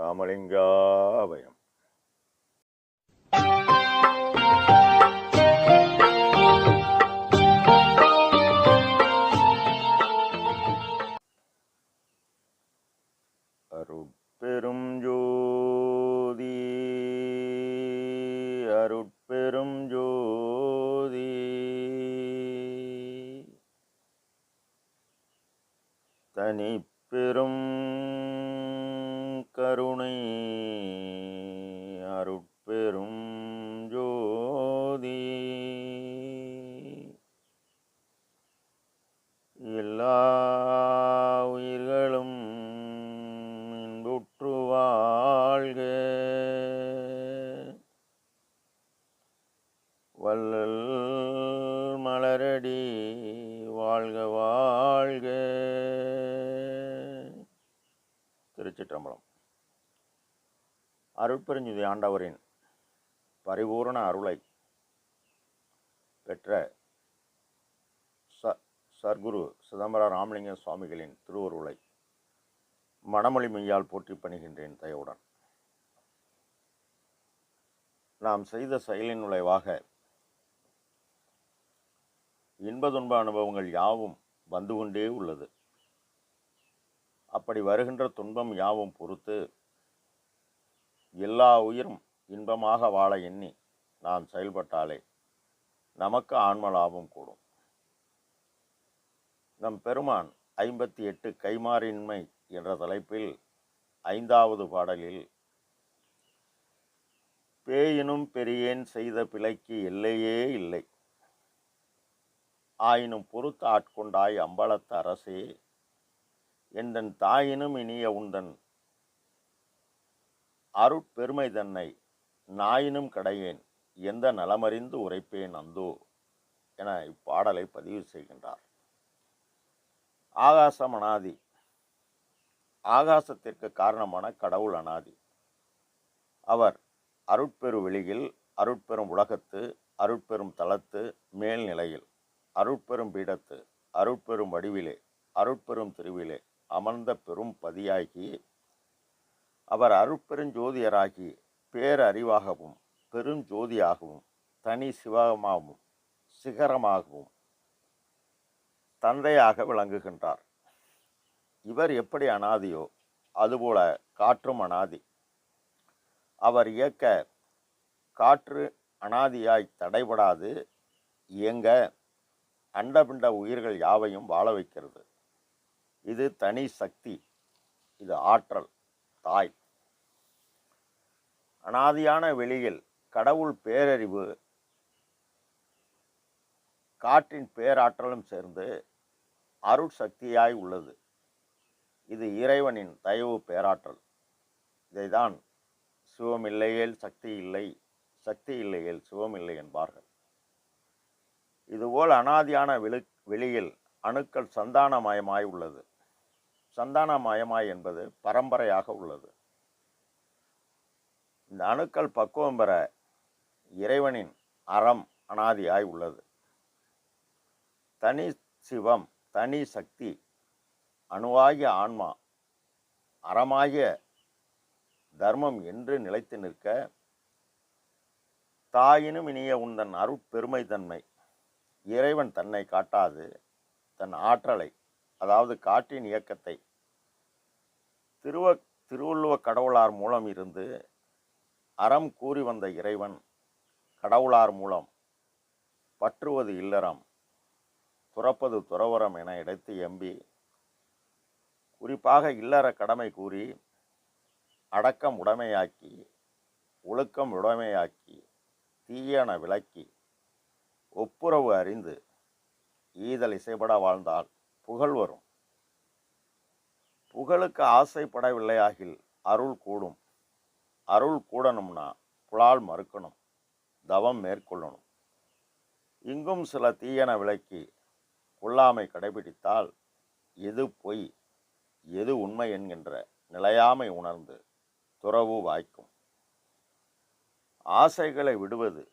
ராமலிங்காபயம் கருணை அருட்பெருஞ்சுதி ஆண்டவரின் பரிபூரண அருளை பெற்ற ச சர்க்குரு சிதம்பர ராமலிங்க சுவாமிகளின் திருவருளை மணமொழி மெய்யால் போற்றி பணிகின்றேன் தயவுடன். நாம் செய்த செயலின் விளைவாக இன்ப துன்ப அனுபவங்கள் யாவும் வந்து கொண்டே உள்ளது. அப்படி வருகின்ற துன்பம் யாவும் பொறுத்து எல்லா உயிரும் இன்பமாக வாழ எண்ணி நாம் செயல்பட்டாலே நமக்கு ஆன்ம லாபம் கூடும். நம் பெருமான் ஐம்பத்தி எட்டு கைமாறின்மை என்ற தலைப்பில் ஐந்தாவது பாடலில் பேயினும் பெரியேன் செய்த பிழைக்கு எல்லையே இல்லை. ஆயினும் பொறுத்து ஆட்கொண்டாய் அம்பலத்த அரசே எந்தன் தாயினும் இனிய உந்தன் அருட்பெருமை தன்னை நாயினும் கடையேன். எந்த நலமறிந்து உரைப்பேன் அந்தோ? என இப்பாடலை பதிவு செய்கின்றார். ஆகாசம் அனாதி. ஆகாசத்திற்கு காரணமான கடவுள் அனாதி. அவர் அருட்பெரு வெளியில் அருட்பெரும் உலகத்து அருட்பெரும் தளத்து மேல்நிலையில் அருட்பெரும் பீடத்து அருட்பெரும் வடிவிலே அருட்பெரும் திருவிலே அமர்ந்த பெரும் பதியாகி அவர் அருட்பெருஞ்சோதியராகி பேரறிவாகவும் பெருஞ்சோதியாகவும் தனி சிவமாகவும் சிகரமாகவும் தந்தையாக விளங்குகின்றார். இவர் எப்படி அனாதியோ அதுபோல காற்றும் அனாதி. அவர் இயக்க காற்று அனாதியாய் தடைபடாது இயங்க அண்டபிண்ட உயிர்கள் யாவையும் வாழ வைக்கிறது. இது தனி சக்தி இது ஆற்றல் தாய். அனாதியான வெளியில் கடவுள் பேரறிவு காற்றின் பேராற்றலும் சேர்ந்து அருள் சக்தியாய் உள்ளது. இது இறைவனின் தயவு பேராற்றல். இதைதான் சிவம் இல்லையேல் சக்தி இல்லை சக்தி இல்லையேல் சிவம் இல்லை என்பார்கள். இதுபோல் அனாதியான வெளி வெளியில் அணுக்கள் சந்தானமயமாய் உள்ளது. சந்தானமயமாய் என்பது பரம்பரையாக உள்ளது. இந்த அணுக்கள் பக்குவம் பெற இறைவனின் அறம் அனாதியாய் உள்ளது. தனி சிவம் தனி சக்தி அணுவாகிய ஆன்மா அறமாகிய தர்மம் என்று நிலைத்து நிற்க தாயினும் இனிய உந்தன் அருட்பெருமை தன்மை இறைவன் தன்னை காட்டாது தன் ஆற்றலை அதாவது காற்றின் இயக்கத்தை திருவ திருவள்ளுவ கடவுளார் மூலம் இருந்து அறம் கூறி வந்த இறைவன் கடவுளார் மூலம் பற்றுவது இல்லறம் துறப்பது துறவரம் என இடைத்து எம்பி குறிப்பாக இல்லற கடமை கூறி அடக்கம் உடைமையாக்கி ஒழுக்கம் உடைமையாக்கி தீயன விளக்கி ஒப்புரவு அறிந்து ஈதல் இசைப்பட வாழ்ந்தால் புகழ் வரும். புகழுக்கு ஆசைப்படவில்லையாகில் அருள் கூடும். அருள் கூடணும்னா புலால் மறுக்கணும் தவம் மேற்கொள்ளணும். இங்கும் சில தீயன விளக்கி கொள்ளாமை கடைபிடித்தால் எது பொய் எது உண்மை என்கின்ற நிலையாமை உணர்ந்து துறவு வாய்க்கும். ஆசைகளை விடுவது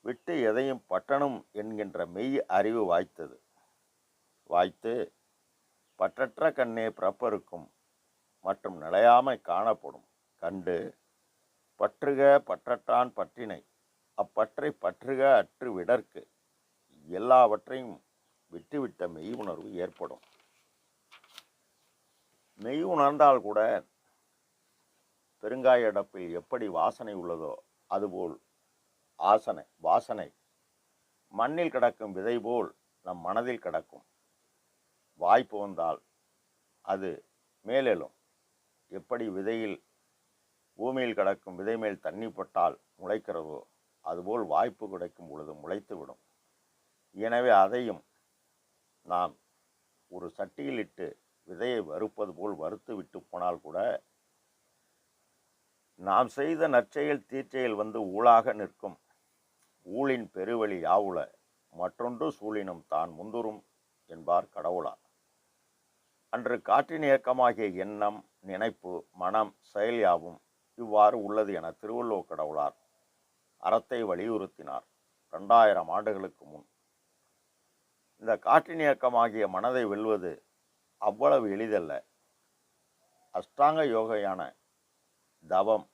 விட்டு எதையும் பட்டணும் என்கின்ற மெய் அறிவு வாய்த்தது. வாய்த்து பற்றற்ற கண்ணே பிறப்பருக்கும் மற்றும் நிலையாமை காணப்படும். கண்டு பற்றுக பற்றட்டான் பற்றினை. அப்பற்றை பற்றுக அற்று விடற்கு. எல்லாவற்றையும் விட்டுவிட்ட மெய் உணர்வு ஏற்படும். மெய் உணர்ந்தால் கூட பெருங்காய அடப்பில் எப்படி வாசனை உள்ளதோ அதுபோல் ஆசனை வாசனை. மண்ணில் கிடக்கும் விதை போல் நம் மனதில் கிடக்கும். வாய்ப்பு வந்தால் அது மேலெழும். எப்படி விதையில் பூமியில் கிடக்கும் விதை மேல் தண்ணி பட்டால் முளைக்கிறதோ அதுபோல் வாய்ப்பு கிடைக்கும் பொழுது முளைத்துவிடும். எனவே அதையும் நாம் ஒரு சட்டியில் இட்டு விதையை வறுப்பது போல் வறுத்து விட்டு போனால் கூட நாம் செய்த நற்செயல் தீர்ச்செயல் வந்து ஊழாக நிற்கும். ஊழின் பெருவழி யாவுல மற்றொன்று சூழினும் தான் முந்துரும் என்பார் கடவுளார். அன்று காற்றின் இயக்கமாகிய எண்ணம் நினைப்பு மனம் செயல் யாவும் இவ்வாறு உள்ளது என திருவள்ளுவர் கடவுளார் அறத்தை வலியுறுத்தினார் ரெண்டாயிரம் ஆண்டுகளுக்கு முன். இந்த காற்றின் இயக்கமாகிய மனதை வெல்வது அவ்வளவு எளிதல்ல. அஷ்டாங்க யோகையான தவம்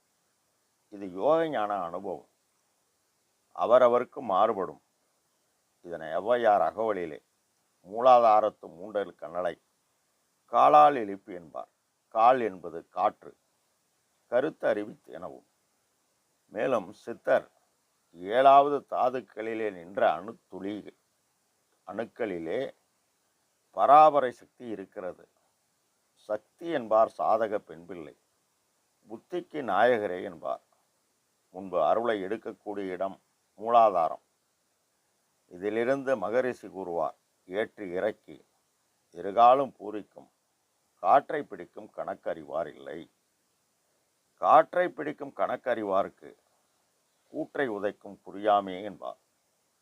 இது யோக ஞான அனுபவம். அவரவருக்கு மாறுபடும். இதனை எவ்வையார் அகவலிலே மூலாதாரத்து மூன்றல் கண்ணலை காலால் எழுப்பு என்பார். கால் என்பது காற்று. கருத்து அறிவித்து எனவும் மேலும் சித்தர் ஏழாவது தாதுக்களிலே நின்ற அணுத்துளி அணுக்களிலே பராபரை சக்தி இருக்கிறது. சக்தி என்பார் சாதக பெண்பிள்ளை புத்திக்கு நாயகரே என்பார். முன்பு அருளை எடுக்கக்கூடிய இடம் மூலாதாரம். இதிலிருந்து மகரிஷி கூறுவார் ஏற்றி இறக்கி இருகாலும் பூரிக்கும் காற்றை பிடிக்கும் கணக்கறிவார் இல்லை. காற்றை பிடிக்கும் கணக்கறிவாருக்கு கூற்றை உதைக்கும் புரியாமே என்பார்.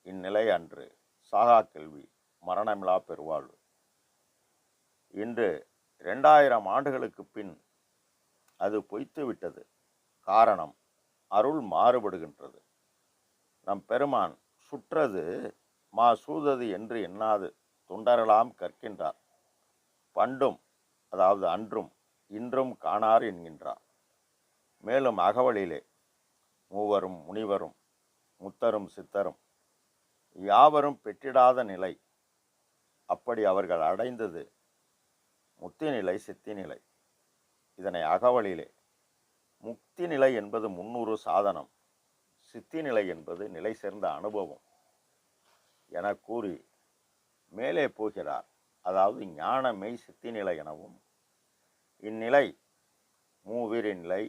இந்நிலை அன்று சாகா கேள்வி மரணமிலா பெருவாழ்வு. இன்று இரண்டாயிரம் ஆண்டுகளுக்கு பின் அது பொய்த்து விட்டது. காரணம் அருள் மாறுபடுகின்றது. நம் பெருமான் சுற்றது மா சூதது என்று எண்ணாது தொண்டரெல்லாம் கற்கின்றார். பண்டும் அதாவது அன்றும் இன்றும் காணார் என்கின்றார். மேலும் அகவலிலே மூவரும் முனிவரும் முத்தரும் சித்தரும் யாவரும் பெற்றிடாத நிலை. அப்படி அவர்கள் அடைந்தது முத்தி நிலை சித்தி நிலை இதனை அகவலிலே முக்தி நிலை என்பது முன்னூறு சாதனம். சித்தி நிலை என்பது நிலை சேர்ந்த அனுபவம் என கூறி மேலே போகிறார். அதாவது ஞான மெய் சித்தி நிலை எனவும் இந்நிலை மூவிரி நிலை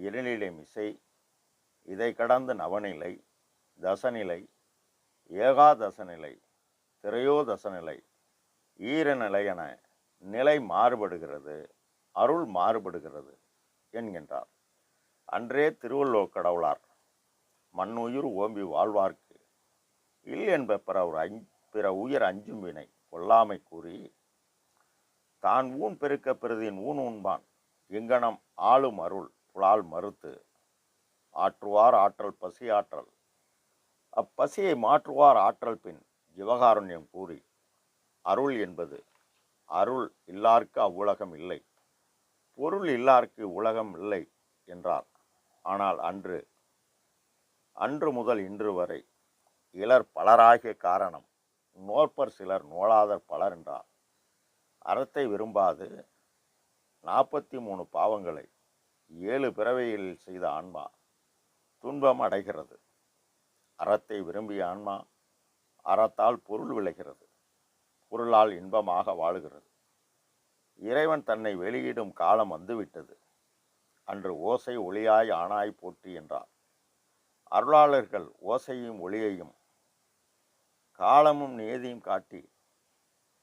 இருநிலை மிசை இதை கடந்த நவநிலை தசநிலை ஏகாதசநிலை திரையோதசநிலை ஈரநிலை என நிலை மாறுபடுகிறது அருள் மாறுபடுகிறது என்கின்றார். அன்றே திருவள்ளுவர் கடவுளார் மண்ணுயிர் ஓம்பி வாழ்வார்க்கு இல் என்ப பிற ஒரு அஞ் பிற உயிர் அஞ்சும் வினை கொல்லாமை கூறி தான் ஊன் பெருக்க பிரதியின் ஊன் உண்பான் எங்கனம் ஆளும் அருள் புலால் மறுத்து ஆற்றுவார் ஆற்றல் பசி ஆற்றல். அப்பசியை மாற்றுவார் ஆற்றல் பின் ஜிவகாருண்யம் கூறி அருள் என்பது அருள் இல்லார்க்கு அவ்வுலகம் இல்லை. பொருள் இல்லார்க்கு உலகம் இல்லை என்றார். ஆனால் அன்று அன்று முதல் இன்று வரை இலர் பலராகிய காரணம் நோற்பர் சிலர் நோளாதர் பலர் என்றார். அறத்தை விரும்பாது நாற்பத்தி மூணு பாவங்களை ஏழு பிறவையில் செய்த ஆன்மா துன்பம் அடைகிறது. அறத்தை விரும்பிய ஆன்மா அறத்தால் பொருள் விளைகிறது. பொருளால் இன்பமாக வாழுகிறது. இறைவன் தன்னை வெளியிடும் காலம் வந்துவிட்டது. அன்று ஓசை ஒளியாய் ஆனாய் போற்றி என்றார். அருளாளர்கள் ஓசையும் ஒளியையும் காலமும் நியதியும் காட்டி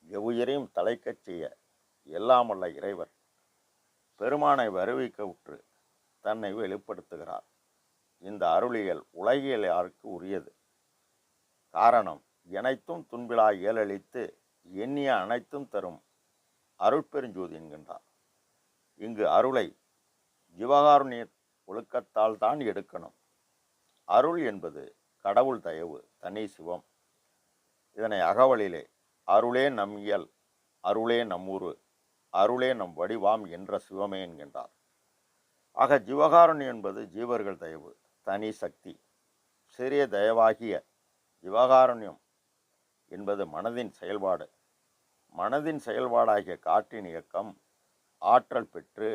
எவ்வுயிரையும் தலைக்கச் செய்ய எல்லாமல்ல இறைவர் பெருமானை வருவிக்க உற்று தன்னை வெளிப்படுத்துகிறார். இந்த அருளியல் உலகியல் யாருக்கு உரியது? காரணம் இணைத்தும் துன்பிலா இயலளித்து எண்ணிய அனைத்தும் தரும் அருட்பெருஞ்சோதி என்கின்றார். இங்கு அருளை ஜீவகாருண்ய ஒழுக்கத்தால் தான் எடுக்கணும். அருள் என்பது கடவுள் தயவு தனி சிவம். இதனை அகவலிலே அருளே நம் இயல் அருளே நம் அருளே நம் வடிவாம் என்ற சிவமே என்கின்றார். ஆக ஜீவகாருண்யம் என்பது ஜீவர்கள் தயவு தனி சக்தி. சிறிய தயவாகிய ஜீவகாருண்யம் என்பது மனதின் செயல்பாடு. மனதின் செயல்பாடாகிய காற்றின் இயக்கம் ஆற்றல் பெற்று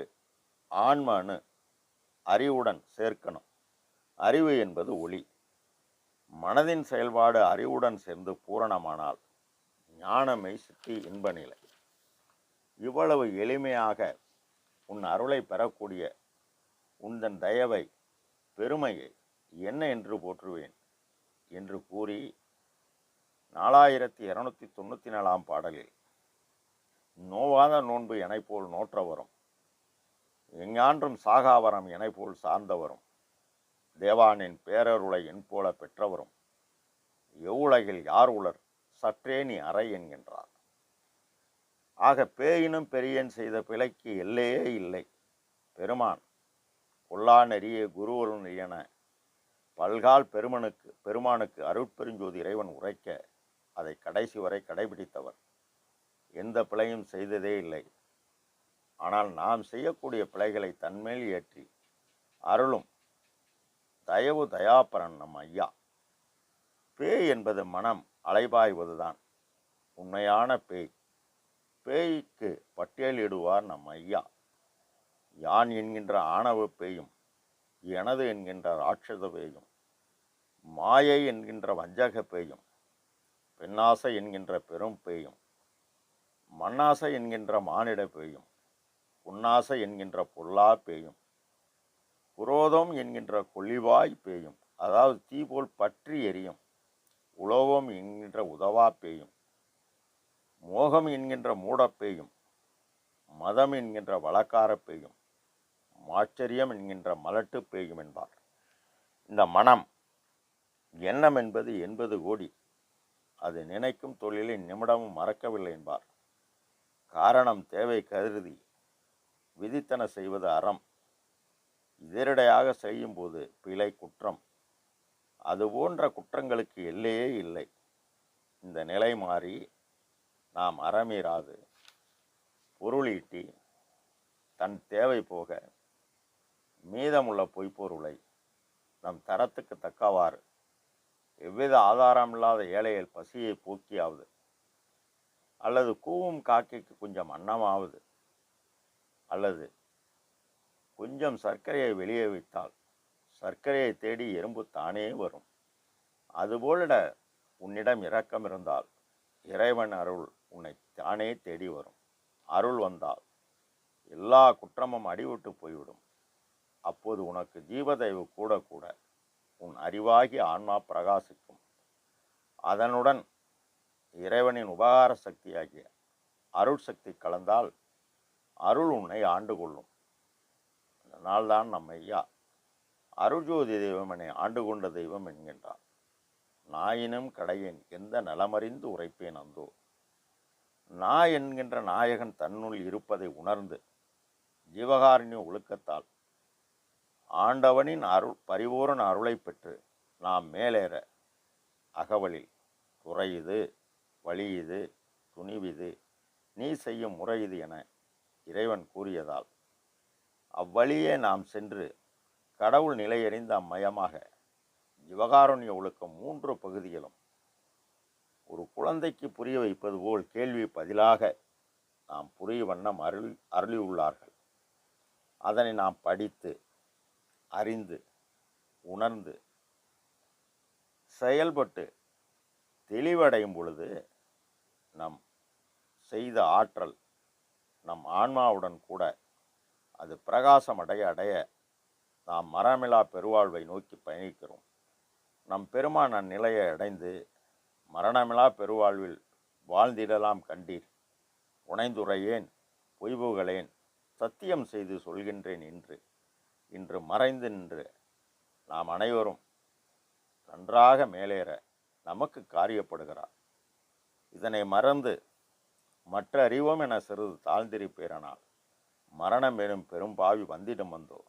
ஆன்ம அணு அறிவுடன் சேர்க்கணும். அறிவு என்பது ஒளி. மனதின் செயல்பாடு அறிவுடன் சேர்ந்து பூரணமானால் ஞானமை சித்தி இன்ப நிலை. இவ்வளவு எளிமையாக உன் அருளை பெறக்கூடிய உந்தன் தயவை பெருமையை என்ன என்று போற்றுவேன்? என்று கூறி நாலாயிரத்தி இரநூத்தி தொண்ணூற்றி நாலாம் பாடலில் நோவாத நோன்பு எனைப்போல் நோற்றவரும் எஞ்ஞான்றும் சாகாவரம் எனைப்போல் சார்ந்தவரும் தேவானின் பேரருளை என் போல பெற்றவரும் எவ்வுலகில் யார் உலர் சற்றே நீ அறை என்கின்றார். ஆக பேயினும் பெரியன் செய்த பிழைக்கு எல்லையே இல்லை. பெருமான் கொல்லா நெறிய குருவருள் என பல்கால் பெருமனுக்கு பெருமானுக்கு அருட்பெருஞ்சோதி இறைவன் உரைக்க அதை கடைசி வரை கடைபிடித்தவர். எந்த பிழையும் செய்ததே இல்லை. ஆனால் நாம் செய்யக்கூடிய பிழைகளை தன்மேல் ஏற்றி அருளும் தயவு தயாபரன் நம் ஐயா. பேய் என்பது மனம் அலைபாய்வதுதான். உண்மையான பேய். பேய்க்கு பட்டியலிடுவார் நம் ஐயா. யான் என்கின்ற ஆணவ பேயும் எனது என்கின்ற ராட்சத பேயும் மாயை என்கின்ற வஞ்சக பேயும் பெண்ணாசை என்கின்ற பெரும் பேயும் மண்ணாசை என்கின்ற மானிட பேயும் புன்னாசை என்கின்ற பொல்லா பேயும் புரோதம் என்கின்ற கொள்ளிவாய் பேயும் அதாவது தீ போல் பற்றி எரியும் உலோகம் என்கின்ற உதவா பேயும் மோகம் என்கின்ற மூடப்பேயும் மதம் என்கின்ற வழக்கார பேயும் மாச்சரியம் என்கின்ற மலட்டு பேயும் என்பார். இந்த மனம் எண்ணம் என்பது எண்பது கோடி. அது நினைக்கும் தொழிலை நிமிடமும் மறக்கவில்லை என்பார். காரணம் தேவை கருதி விதித்தன செய்வது அறம். இதரிடையாக செய்யும்போது பிழை குற்றம். அது போன்ற குற்றங்களுக்கு எல்லையே இல்லை. இந்த நிலை மாறி நாம் அறமீறாது. பொருளீட்டி தன் தேவை போக மீதமுள்ள பொய்ப்பொருளை நம் தரத்துக்கு தக்கவாறு எவ்வித ஆதாரமில்லாத ஏழைகள் பசியை போக்கியாவது அல்லது கூவும் காக்கைக்கு கொஞ்சம் அன்னமாவது அல்லது கொஞ்சம் சர்க்கரையை வெளியே வைத்தால் சர்க்கரையை தேடி எறும்பு தானே வரும். அதுபோல உன்னிடம் இரக்கம் இருந்தால் இறைவன் அருள் உன்னை தானே தேடி வரும். அருள் வந்தால் எல்லா குற்றமும் அடிவிட்டு போய்விடும். அப்போது உனக்கு ஜீவதயவு கூட கூட உன் அறிவாகி ஆன்மா பிரகாசிக்கும். அதனுடன் இறைவனின் உபகார சக்தியாகிய அருள் சக்தி கலந்தால் அருள் உன்னை ஆண்டு கொள்ளும். அதனால்தான் நம்ம ஐயா அருள்ஜோதி தெய்வம் என்னை ஆண்டு கொண்ட தெய்வம் என்கின்றார். நாயினும் கடையேன் எந்த நலமறிந்து உரைப்பேன் அந்தோ? நான் என்கின்ற நாயகன் தன்னுள் இருப்பதை உணர்ந்து ஜீவகாருண்ய ஒழுக்கத்தால் ஆண்டவனின் அருள் பரிபூரண அருளை பெற்று நாம் மேலேற அகவலில் துறையுது வழியுது துணிவிது நீ செய்யும் முறையுது என இறைவன் கூறியதால் அவ்வழியே நாம் சென்று கடவுள் நிலையறிந்த அம்மயமாக ஜிவகாருண்ய ஒழுக்கம் மூன்று பகுதிகளும் ஒரு குழந்தைக்கு புரிய வைப்பது போல் கேள்வி பதிலாக நாம் புரிய வண்ணம் அருள் அருளியுள்ளார்கள். அதனை நாம் படித்து அறிந்து உணர்ந்து செயல்பட்டு தெளிவடையும் பொழுது நம் செய்த ஆற்றல் நம் ஆன்மாவுடன் கூட அது பிரகாசம் அடைய அடைய நாம் மரமிலா பெருவாழ்வை நோக்கி பயணிக்கிறோம். நம் பெருமான் அந்நிலையை அடைந்து மரணமிலா பெருவாழ்வில் வாழ்ந்திடலாம் கண்டீர். உணைந்துரையேன் பொய்புகளேன் சத்தியம் செய்து சொல்கின்றேன் என்று இன்று மறைந்து நின்று நாம் அனைவரும் நன்றாக மேலேற நமக்கு காரியப்படுகிறார். இதனை மறந்து மற்ற அறிவோம் என சிறிது தாழ்ந்திருப்பேரனால் மரணம் எனும் பெரும்பாவி வந்திடம் வந்தோ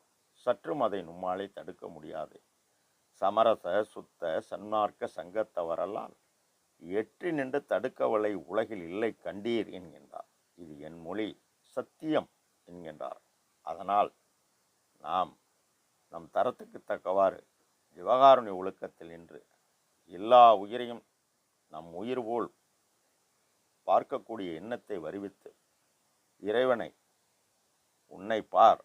சற்றும் அதை நம்மாலே தடுக்க முடியாது. சமரச சுத்த சன்மார்க்க சங்கத்தவரல்லால் எற்றி நின்று தடுக்கவளை உலகில் இல்லை கண்டீர் என்கின்றார். இது என் மொழி சத்தியம் என்கின்றார். அதனால் நாம் நம் தரத்துக்கு தக்கவாறு விவகாரணி ஒழுக்கத்தில் நின்று எல்லா உயிரையும் நம் உயிர் போல் பார்க்கக்கூடிய எண்ணத்தை வருவித்து இறைவனை உன்னை பார்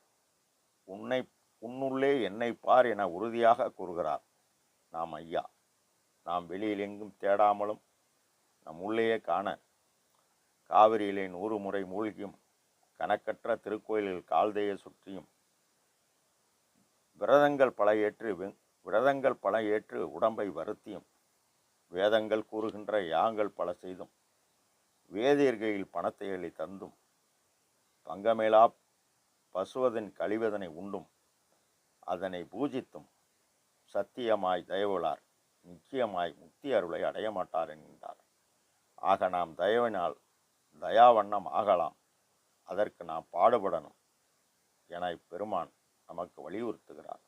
உன்னை உன்னுள்ளே என்னை பார் என உறுதியாக கூறுகிறார். நாம் ஐயா நாம் வெளியில் எங்கும் தேடாமலும் நம் உள்ளேயே காண. காவிரியிலே நூறு முறை மூழ்கியும் கணக்கற்ற திருக்கோயிலில் கால்தேய சுற்றியும் விரதங்கள் பல ஏற்று விரதங்கள் பல ஏற்று உடம்பை வருத்தியும் வேதங்கள் கூறுகின்ற யாங்கள் பல செய்தும் வேதியர்கையில் பணத்தை அள்ளி தந்தும் பங்கமேலா பசுவதன் கழிவதனை உண்டும் அதனை பூஜித்தும் சத்தியமாய் தயவுளார் நிச்சயமாய் முக்தி அருளை அடைய மாட்டார் என்கின்றார். ஆக நாம் தயவினால் தயாவண்ணம் ஆகலாம். அதற்கு நாம் பாடுபடணும் என இப்பெருமான் நமக்கு வலியுறுத்துகிறார்.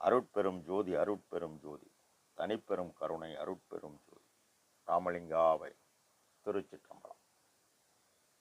அருட்பெரும் ஜோதி அருட்பெரும் ஜோதி. தனிப்பெரும் கருணை அருட்பெரும் ஜோதி. ராமலிங்காவை திருச்சிற்றம்பலம்.